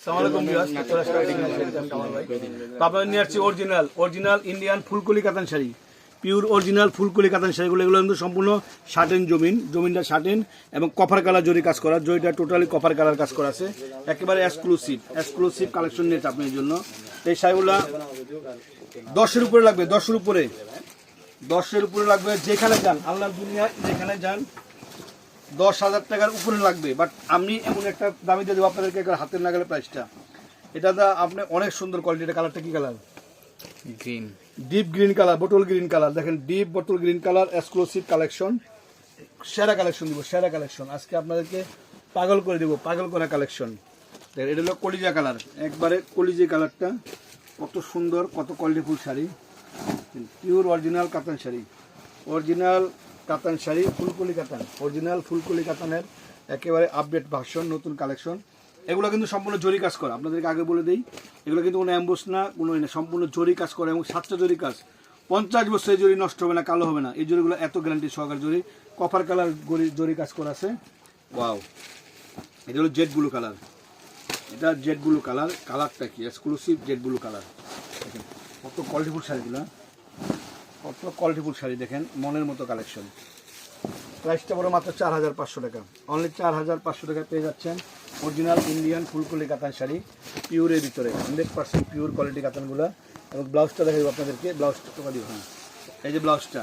আসসালামাইকুম আপনাদের নিয়ে আসছি অরিজিনাল অরিজিনাল ইন্ডিয়ান ফুলকলি কাতান শাড়ি পিওর অরিজিনাল ফুলকলি কাতান শাড়িগুলো এগুলো কিন্তু সম্পূর্ণ শার্টেন জমিন জমিনটা শার্টেন এবং কপার কালার জরি কাজ করা জরিটা টোটালি কপার কালার কাজ করা আছে। একেবারে এক্সক্লুসিভ এক্সক্লুসিভ কালেকশন নিয়েছে আপনি এই জন্য। এই শাড়িগুলো দশের উপরে লাগবে দশের উপরে। দশের উপরে লাগবে যেখানে যান আল্লাহর দুনিয়ায় যেখানে যান দশ হাজার টাকার উপরে লাগবে বাট আমি এমন একটা দামি দিয়ে দেবো আপনাদেরকে একবার হাতের নাগালে প্রাইসটা এটা দা আপনি অনেক সুন্দর কোয়ালিটি কালারটা কী colour green deep green colour bottle green colour দেখেন deep bottle green colour exclusive collection সেরা কালেকশন দিব সেরা কালেকশন আজকে আপনাদেরকে পাগল করে দেবো পাগল করা কালেকশন দেখেন এটা হলো কলিজা কালার একবারে কলিজি কালারটা কত সুন্দর কত কোয়ালিটিফুল শাড়ি। পিওর অরিজিনাল কাতান শাড়ি। অরিজিনাল কাতান শাড়ি ফুলকলি কাতান অরিজিনাল ফুলকলি কাতানের একেবারে আপডেট ভার্সন নতুন কালেকশন এগুলো কিন্তু সম্পূর্ণ জরি কাজ করা। আপনাদেরকে আগে বলে দিই এগুলো কিন্তু কোনো অ্যাম্বুস না কোনো না, সম্পূর্ণ জরি কাজ করে এবং সাতটা জরি কাজ। পঞ্চাশ বছর জরি নষ্ট হবে না কালো হবে না। এই জরিগুলো এত গ্যারান্টি সহকার জরি। কপার কালার জরি কাজ করা আছে। ওয়াও এটা হলো জেড ব্লু কালার এটা জেড ব্লু কালার কালারটা কি? এক্সক্লুসিভ জেড ব্লু কালার কত কোয়ালিটিফুল শাড়িগুলো। কত? কোয়ালিটিফুল শাড়ি দেখেন, মনের মতো কালেকশন প্রাইসটা বড় মাত্র চার হাজার পাঁচশো টাকা। অনলি চার হাজার পাঁচশো টাকা পেয়ে যাচ্ছেন অরিজিনাল ইন্ডিয়ান ফুলকলি কাতান শাড়ি পিওরের ভিতরে হান্ড্রেড পার্সেন্ট পিওর কোয়ালিটি কাতানগুলো এবং ব্লাউজটা দেখাবো আপনাদেরকে ব্লাউজটা তো দিও হ্যাঁ এই যে ব্লাউজটা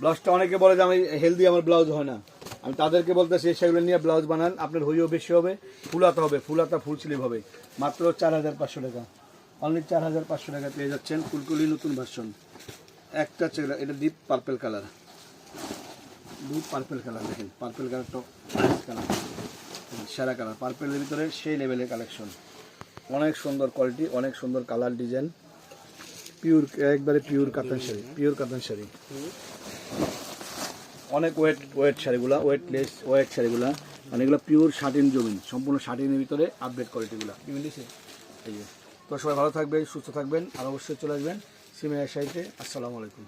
ব্লাউজটা অনেকে বলে যে আমি হেলদি আমার ব্লাউজ হয় না। আমি তাদেরকে বলতেছি, সেগুলো নিয়ে ব্লাউজ বানান, আপনার হইও বেশি হবে, ফুলাতা হবে, ফুলাতা ফুল স্লিভ হবে। মাত্র চার হাজার পাঁচশো টাকা। অনলি চার হাজার পাঁচশো টাকা পেয়ে যাচ্ছেন ফুলকলি নতুন ভার্সন একটা চেলা এটা deep purple colour deep purple colour দেখেন। পার্পেল কালারটা কালার সেরা কালার পার্পেলের ভিতরে সেই লেভেলের কালেকশন অনেক সুন্দর কোয়ালিটি অনেক সুন্দর কালার ডিজাইন পিওর একবারে পিওর কাতান শাড়ি পিওর কাতান শাড়ি। অনেক ওয়েট ওয়েট শাড়িগুলা ওয়েট লেস ওয়েট শাড়িগুলা। মানে এগুলো পিওর শার্টিন জমিন সম্পূর্ণ শার্টিনের ভিতরে আপডেট কোয়ালিটিগুলো এই যে। তো সবাই ভালো থাকবেন সুস্থ থাকবেন আর অবশ্যই চলে আসবেন। সিমের সাইতে আসসালামু আলাইকুম।